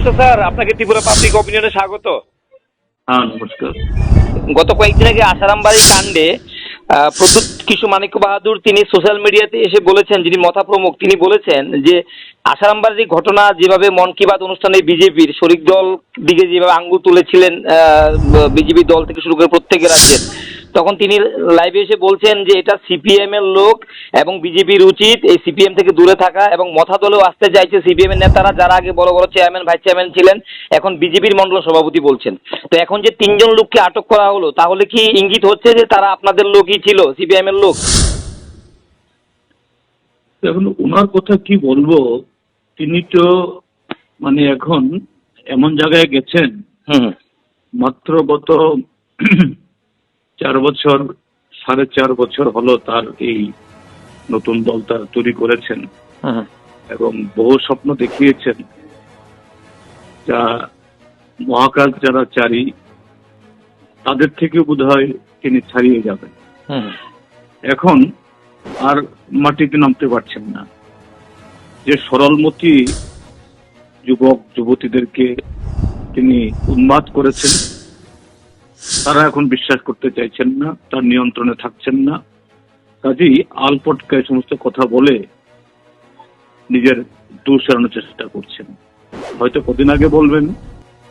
নমস্কার স্যার। আপনাকে ত্রিপুরা পাবলিক অপিনিয়নে স্বাগত। হ্যাঁ নমস্কার। গত কয়েকদিন আগে আসারামবাড়ি কাণ্ডে প্রদ্যুৎ মানিক্য বাহাদুর তিনি সোশ্যাল মিডিয়াতে এসে বলেছেন যিনি মথা প্রমুখ তিনি বলেছেন যে আসারামবাড়ির ঘটনা যেভাবে মন কি বাত অনুষ্ঠানে বিজেপির শরিক দল দিকে যেভাবে আঙ্গুল তুলেছিলেন বিজেপি দল থেকে শুরু করে প্রত্যেকের রাজ্যের তখন তিনি লাইভে এসে বলছেন যে এটা সিপিএম এর লোক এবং বিজেপির উচিত এই সিপিএম থেকে দূরে থাকা এবং মথা দলেও আসতে চাইছে সিপিএম এর নেতারা যারা আগে বড় বড় চেয়ারম্যান ভাইস চেয়ারম্যান ছিলেন এখন বিজেপির মন্ডল সভাপতি বলছেন। তো এখন যে তিনজন লোককে আটক করা হলো তাহলে কি ইঙ্গিত হচ্ছে যে তারা আপনাদের লোকই ছিল সিপিএম এর লোক? এখন ওনার কথা কি বলব তিনি তো মানে এখন এমন জায়গায় গেছেন হুম। মাত্র গত চার বছর সাড়ে চার বছর হলো তার এই নতুন দল তার তৈরি করেছেন। এবং বহু স্বপ্ন দেখিয়েছেন। যা মহাকাশ যারা চারি তাদের থেকে বোধ হয় তিনি ছাড়িয়ে যাবেন। এখন আর মাটিতে নামতে পারছেন না। যে সরলমতি যুবক যুবতীদেরকে তিনি উন্মাদ করেছেন তারা এখন বিশ্বাস করতে চাইছেন না তার নিয়ন্ত্রণে থাকছেন না। কাজেই আলপটকা সমস্ত কথা বলে নিজের দোষ এড়ানোর চেষ্টা করছেন। হয়তো কদিন আগে বলবেন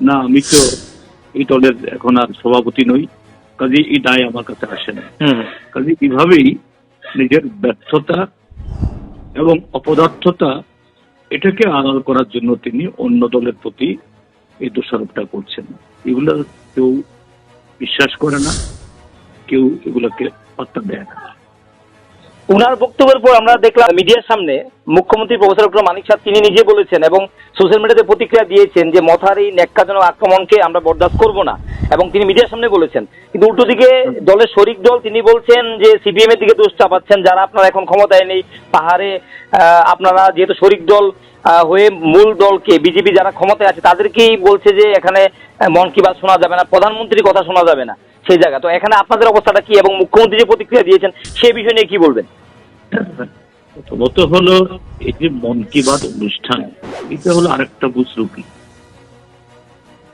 না আমি তো এই দলের এখন আর সভাপতি নই। কাজেই এই দায় আমার কাছে আসে না। কাজে এভাবেই নিজের ব্যর্থতা এবং অপদার্থতা এটাকে আড়াল করার জন্য তিনি অন্য দলের প্রতি এই দোষারোপটা করছেন। এগুলো কেউ বিশ্বাস করে না, কেউ এগুলোকে পাত্তা দেয় না। ওনার বক্তব্যের পর আমরা দেখলাম মিডিয়ার সামনে মুখ্যমন্ত্রী প্রফেসর ডক্টর মানিক সাহ তিনি নিজে বলেছেন এবং সোশ্যাল মিডিয়াতে প্রতিক্রিয়া দিয়েছেন যে মথার এই ন্যাক্কাজনক আক্রমণকে আমরা বরদাস্ত করব না এবং তিনি মিডিয়ার সামনে বলেছেন। কিন্তু উল্টো দিকে দলের শরিক দল তিনি বলছেন যে সিপিএম এর দিকে দোষ চাপাচ্ছেন, যারা আপনারা এখন ক্ষমতায় নেই, পাহাড়ে আপনারা যেহেতু শরিক দল হয়ে মূল দলকে, বিজেপি যারা ক্ষমতায় আছে, তাদেরকেই বলছে যে এখানে মন কি বাত শোনা যাবে না, প্রধানমন্ত্রীর কথা শোনা যাবে না সেই জায়গা। তো এখানে আপনাদের অবস্থাটা কি এবং মুখ্যমন্ত্রী যে প্রতিক্রিয়া দিয়েছেন সেই বিষয় নিয়ে কি বলবেন? প্রথমত হলো, এই যে মন কি বাত অনুষ্ঠান, এটা হলো আরেকটা বুজরুকি।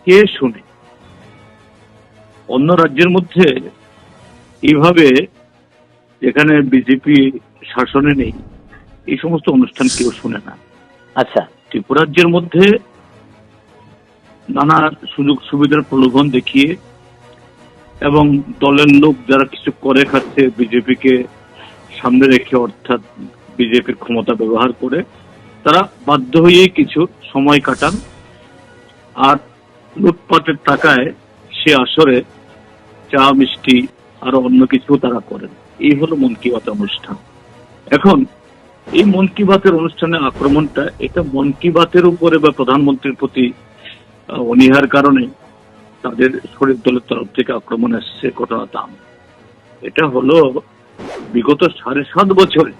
কে শুনে? অন্য রাজ্যের মধ্যে এইভাবে যেখানে বিজেপি শাসনে নেই, এই সমস্ত অনুষ্ঠান কেউ শুনে না। আচ্ছা। ত্রিপুরাজ্যের মধ্যে নানা সুযোগ সুবিধার প্রলোভন দেখিয়ে এবং দলের লোক যারা কিছু করে খাচ্ছে, বিজেপিকে সামনে রেখে অর্থাৎ বিজেপির ক্ষমতা ব্যবহার করে, তারা বাধ্য হয়েই কিছু সময় কাটান। আর লুটপাটের টাকায় সে আসরে চা, মিষ্টি আরও অন্য কিছু তারা করেন। এই হলো মন কি অনুষ্ঠান। এখন এই মন কি বাতের অনুষ্ঠানে আক্রমণটা, এটা মন কি বাতের উপরে বা প্রধানমন্ত্রীর প্রতি অনীহার কারণে তাদের শরীর দলের তরফ থেকে আক্রমণ এসছে ঘটনা দাম। এটা হলো বিগত সাড়ে সাত বছরে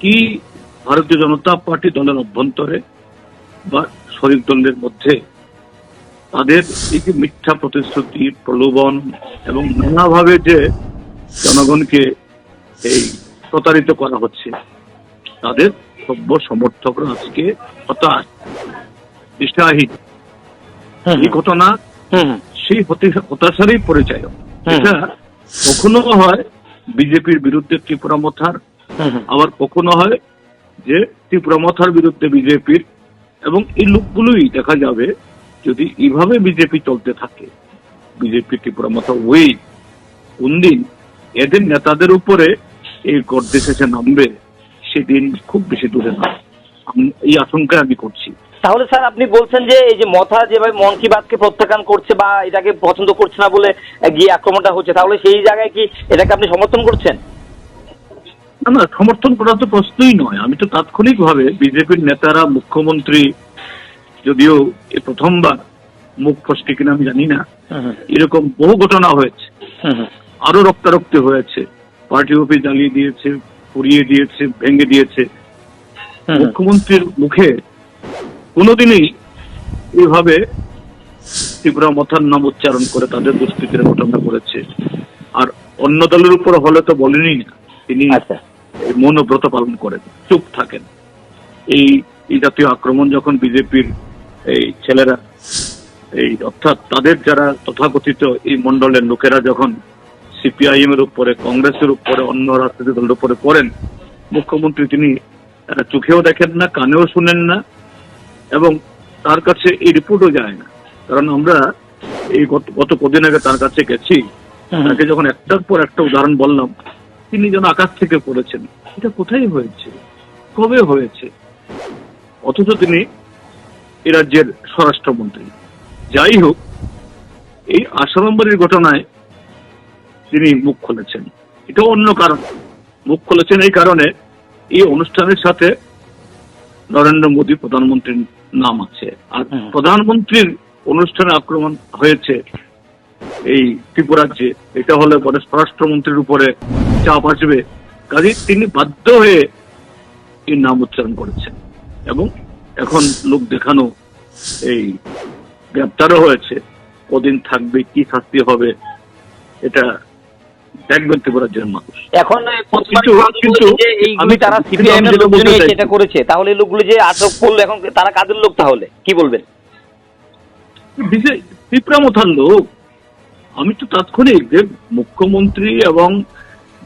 কি ভারতীয় জনতা পার্টি দলের অভ্যন্তরে বা শরীর দলের মধ্যে তাদের এই যে মিথ্যা প্রতিশ্রুতি, প্রলোভন এবং নানাভাবে যে জনগণকে এই প্রতারিত করা হচ্ছে। তাদের সভ্য সমর্থকরা আজকে হতাশ দিশাহীন এই ঘটনা সেই হতাশারই পরিচয় এটা কখনো হয় বিজেপির বিরুদ্ধে ত্রিপুরা মথার। আবার কখনো হয় যে ত্রিপুরা মথার বিরুদ্ধে বিজেপির। এবং এই লোকগুলোই দেখা যাবে যদি এইভাবে বিজেপি চলতে থাকে বিজেপি ত্রিপুরা মথা ওই কোনদিন এদের নেতাদের উপরে এই গর্দে শেষে নামবে সেদিন খুব বেশি দূরে না। এই আশঙ্কা আমি করছি। তাহলে স্যার আপনি বলছেন যে এই যে মথা যেভাবে মন কি বাতকে প্রত্যাখ্যান করছে বা এটাকে পছন্দ করছে না বলে গিয়ে আক্রমণটা হচ্ছে তাহলে সেই জায়গায় কি এটাকে আপনি সমর্থন করছেন? না না সমর্থন করা তো প্রশ্নই নয়। আমি তো তাৎক্ষণিক ভাবে বিজেপির নেতারা মুখ্যমন্ত্রী যদিও এ প্রথমবার মুখ ফসকে কিনা আমি জানি না এরকম বহু ঘটনা হয়েছে। আরও রক্তারক্তি হয়েছে। পার্টি অফিস জ্বালিয়ে দিয়েছে পুড়িয়ে দিয়েছে ভেঙে দিয়েছে। মুখ্যমন্ত্রীর মুখে কোনোদিনই এইভাবে ত্রিপুরা মথার নাম উচ্চারণ করে তাদের দুষ্কৃতির ঘটনা করেছে। আর অন্য দলের উপর হলে তো বলেনি না তিনি আচ্ছা। মৌনব্রত পালন করেন চুপ থাকেন। এই এই জাতীয় আক্রমণ যখন বিজেপির এই ছেলেরা এই অর্থাৎ তাদের যারা তথাকথিত এই মন্ডলের লোকেরা যখন সিপিআইএম এর উপরে কংগ্রেসের উপরে অন্য রাজনৈতিক দলের উপরে পড়েন মুখ্যমন্ত্রী তিনি চোখেও দেখেন না কানেও শুনেন না এবং তার কাছে এই রিপোর্টও যায় না। কারণ আমরা এই গত গত কদিন আগে তার কাছে গেছি। তাকে যখন একটার পর একটা উদাহরণ বললাম তিনি যেন আকাশ থেকে পড়েছেন। এটা কোথায় হয়েছে? কবে হয়েছে? অথচ তিনি এ রাজ্যের স্বরাষ্ট্রমন্ত্রী। যাই হোক এই আসামবাড়ির ঘটনায় তিনি মুখ খুলেছেন। এটা অন্য কারণ। মুখ খুলেছেন এই কারণে এই অনুষ্ঠানের সাথে নরেন্দ্র মোদী প্রধানমন্ত্রীর নাম আছে। আর প্রধানমন্ত্রীর অনুষ্ঠানে আক্রমণ হয়েছে এই ত্রিপুরাজ্যে। এটা হলে পরে স্বরাষ্ট্রমন্ত্রীর উপরে চাপ আসবে। কাজে তিনি বাধ্য হয়ে এই নাম উচ্চারণ করেছেন। এবং এখন লোক দেখানো এই গ্রেপ্তারও হয়েছে। কদিন থাকবে কি শাস্তি হবে এটা মানুষ এখন কিন্তু- আমি- তারা সিপিআইএম এর লোকজন বলতে এসে চাইছি- এটা করেছে তাহলে লোকগুলো যে আটক করল এখন তারা কাদের লোক তাহলে? কি বলবেন? বিজে- লোক। আমি তো তাৎক্ষণিক যে মুখ্যমন্ত্রী এবং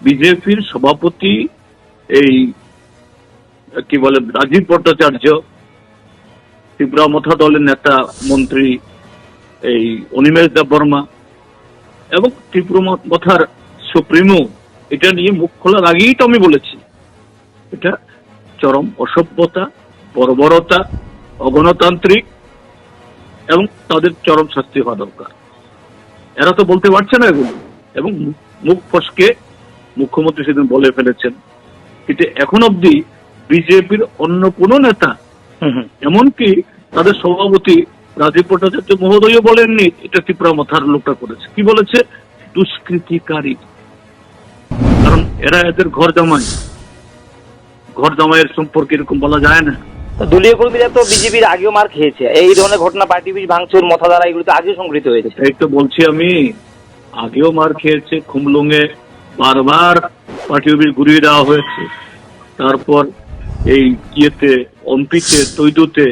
বিজেপির সভাপতি এই কি বলে রাজীব ভট্টাচার্য ত্রিপুরামথা দলের নেতা মন্ত্রী এই অনিমেষ দেববর্মা এবং ত্রিপুরামথার সুপ্রিমো এটা নিয়ে মুখ খোলার আগেই তো আমি বলেছি। এটা চরম অসভ্যতা বর্বরতা অগণতান্ত্রিক এবং তাদের চরম শাস্তি হওয়া দরকার। এরা তো বলতে পারছে না এগুলো। এবং মুখ- ফসকে মুখ্যমন্ত্রী সেদিন বলে ফেলেছেন কিন্তু এখন অবধি বিজেপির অন্য কোনো নেতা এমনকি তাদের সভাপতি রাজীব ভট্টাচার্য মহোদয় বলেননি এটা ত্রিপুরা মাথার লোকটা করেছে। কি বলেছে? দুষ্কৃতিকারী। এরা এদের ঘর জামাই। ঘর জামাইয়ের সম্পর্কে এরকম বলা যায় না। দলীয় কর্মীরা তো বিজেপির আগেও মার খেয়েছে। এই ধরনের ঘটনা পার্টি বিষ ভাঙচুর মথা দ্বারা এগুলো তো আগেও সংঘটিত হয়েছে। এই তো বলছি আমি আগেও মার খেয়েছে খুমলুঙে বারবার পার্টি অফিস ঘুরিয়ে দেওয়া হয়েছে। তারপর এই ইয়েতে অম্পিতে তৈদুতে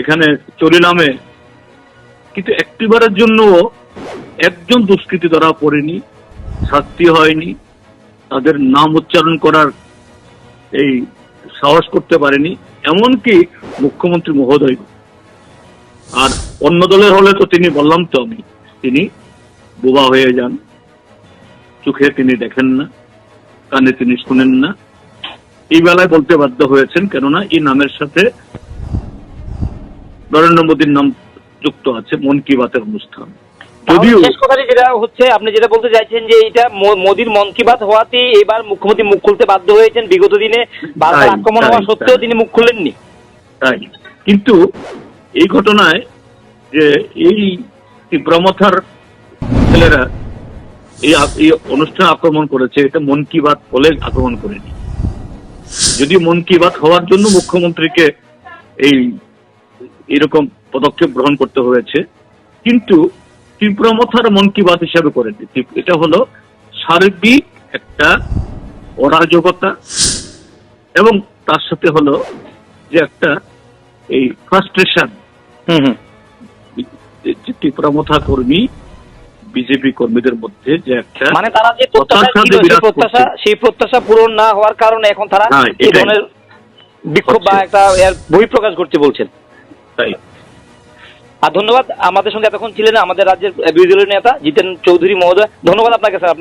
এখানে চরিনামে। কিন্তু একটিবারের জন্য একজন দুষ্কৃতী ধরা পড়েনি শাস্তি হয়নি। তাদের নাম উচ্চারণ করার এই সাহস করতে পারেনি, এমনকি মুখ্যমন্ত্রী মহোদয়। আর অন্য দলের হলে তো তিনি বললাম তো আমি, তিনি বোবা হয়ে যান। চোখে তিনি দেখেন না, কানে তিনি শুনেন না। এই বেলায় বলতে বাধ্য হয়েছেন, কেননা এই নামের সাথে নরেন্দ্র মোদীর নাম যুক্ত আছে, মন কি বাতের অনুষ্ঠান। যদিও শেষ কথাটি যেটা হচ্ছে আপনি যেটা বলতে চাইছেন যে এটা মোদির মন কি বাত হওয়াতে এবার মুখ্যমন্ত্রী মুখ খুলতে বাধ্য হয়েছেন। বিগত দিনে বারবার আক্রমণ হওয়া সত্ত্বেও তিনি মুখ তাই। কিন্তু এই ঘটনায় যে এই ছেলেরা এই অনুষ্ঠান আক্রমণ করেছে এটা মন কি বাত বলে আক্রমণ করেনি। যদি মন কি বাত হওয়ার জন্য মুখ্যমন্ত্রীকে এই এরকম পদক্ষেপ গ্রহণ করতে হয়েছে কিন্তু তীব্রমথার মন কি বাত হিসাবে করেনি তীব- এটা হলো সার্বিক একটা অরাজকতা এবং তার সাথে হলো যে একটা এই ফ্রাস্ট্রেশন হুম হুম। ত্রিপুরামথা কর্মী বিজেপি কর্মীদের মধ্যে যে একটা মানে তারা যে প্রত্যাশা সেই প্রত্যাশা করছে। সেই প্রত্যাশা পূরণ না হওয়ার কারণে এখন তারা এই ধরনের বিক্ষোভ বা একটা বহিঃপ্রকাশ করতে বলছেন। তাই। আর ধন্যবাদ, আমাদের সঙ্গে এতক্ষণ ছিলেন আমাদের রাজ্যের বিরোধী দলের নেতা জিতেন চৌধুরী মহোদয়। ধন্যবাদ আপনাকে, স্যার।